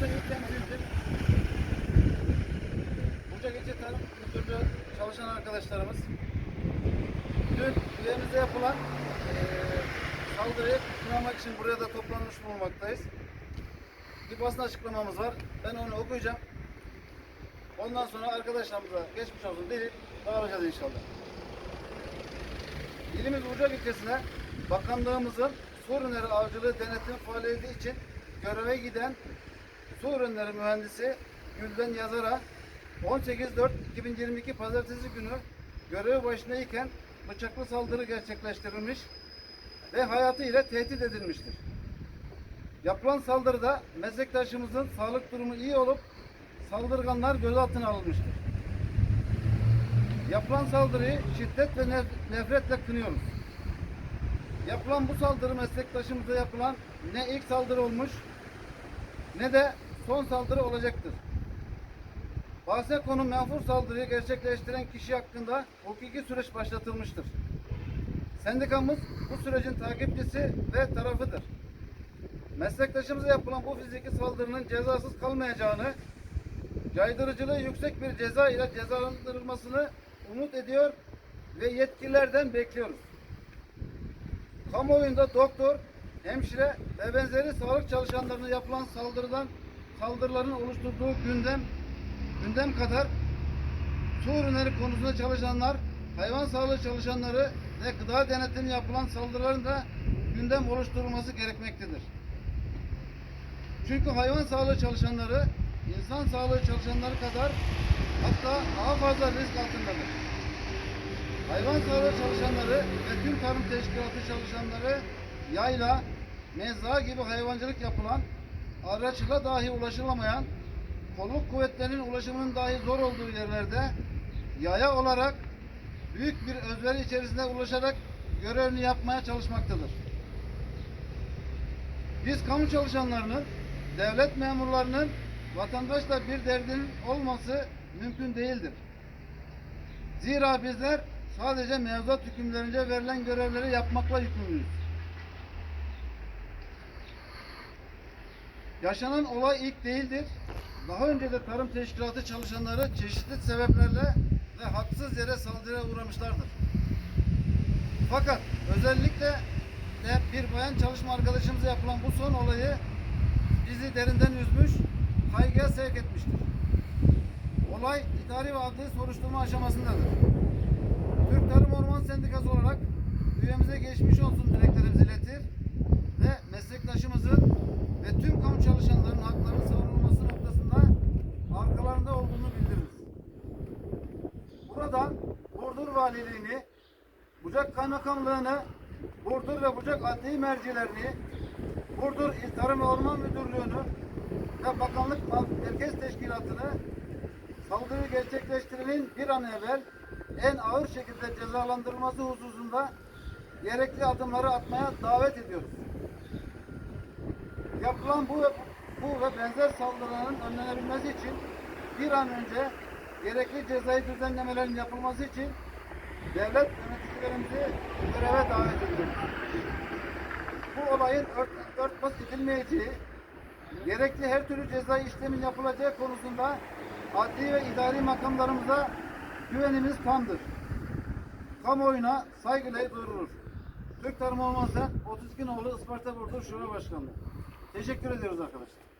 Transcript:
Bursa. Bursa Geçit Tarım Müdürlüğü çalışan arkadaşlarımız. Dün üyemizde yapılan eee saldırıyı kınamak için buraya da toplanmış bulunmaktayız. Bir basın açıklamamız var. Ben onu okuyacağım. Ondan sonra arkadaşlarımıza geçmiş olsun deyip dağılacağız inşallah. İlimiz Ucak ilçesine bakanlığımızın su ürünleri avcılığı denetim faaliyeti için göreve giden su ürünleri mühendisi Gülden Yazar'a 18.4.2022 pazartesi günü görev başındayken bıçaklı saldırı gerçekleştirilmiş ve hayatıyla tehdit edilmiştir. Yapılan saldırıda meslektaşımızın sağlık durumu iyi olup saldırganlar gözaltına alınmıştır. Yapılan saldırıyı şiddet ve nef- nefretle kınıyoruz. Yapılan bu saldırı meslektaşımıza yapılan ne ilk saldırı olmuş ne de son saldırı olacaktır. Bahse konu menfur saldırıyı gerçekleştiren kişi hakkında hukuki süreç başlatılmıştır. Sendikamız bu sürecin takipçisi ve tarafıdır. Meslektaşımıza yapılan bu fiziki saldırının cezasız kalmayacağını, caydırıcılığı yüksek bir ceza ile cezalandırılmasını umut ediyor ve yetkililerden bekliyoruz. Kamuoyunda doktor, hemşire ve benzeri sağlık çalışanlarına yapılan saldırıdan saldırıların oluşturduğu gündem gündem kadar su ürünleri konusunda çalışanlar, hayvan sağlığı çalışanları ve gıda denetimi yapılan saldırıların da gündem oluşturulması gerekmektedir. Çünkü hayvan sağlığı çalışanları insan sağlığı çalışanları kadar hatta daha fazla risk altındadır. Hayvan sağlığı çalışanları ve tüm tarım teşkilatı çalışanları yayla, mezra gibi hayvancılık yapılan, araçla dahi ulaşılamayan, kolluk kuvvetlerinin ulaşımının dahi zor olduğu yerlerde yaya olarak büyük bir özveri içerisinde ulaşarak görevini yapmaya çalışmaktadır. Biz kamu çalışanlarının, devlet memurlarının vatandaşla bir derdinin olması mümkün değildir. Zira bizler sadece mevzuat hükümlerince verilen görevleri yapmakla yükümlüyüz. Yaşanan olay ilk değildir. Daha önce de tarım teşkilatı çalışanları çeşitli sebeplerle ve haksız yere saldırıya uğramışlardır. Fakat özellikle de bir bayan çalışma arkadaşımıza yapılan bu son olayı bizi derinden üzmüş, kaygıya sevk etmiştir. Olay idari ve adli soruşturma aşamasındadır. Türk Tarım Orman Sendikası olarak üyemize geçmiş olsun dileklerimizi iletir meslektaşımızın ve tüm kamu çalışanlarının haklarının savunulması noktasında arkalarında olduğunu bildiririz. Buradan Burdur Valiliğini, Bucak Kaymakamlığını, Burdur ve Bucak Adli Mercilerini, Burdur İl Tarım ve Orman Müdürlüğü'nü ve Bakanlık Merkez Teşkilatı'nı saldırı gerçekleştirilen bir an evvel en ağır şekilde cezalandırılması hususunda gerekli adımları atmaya davet ediyoruz. Yapılan bu bu ve benzer saldırıların önlenebilmesi için bir an önce gerekli cezai düzenlemelerin yapılması için devlet yöneticilerimizi göreve davet ediyoruz. Bu olayın ört, örtbas edilmeyeceği, gerekli her türlü cezai işlemin yapılacağı konusunda adli ve idari makamlarımıza güvenimiz tamdır. Kamuoyuna saygıyla duyurulur. Türk Tarım Orman Sen 32 nolu Isparta Burdur Şube Başkanlığı. Teşekkür ediyoruz arkadaşlar.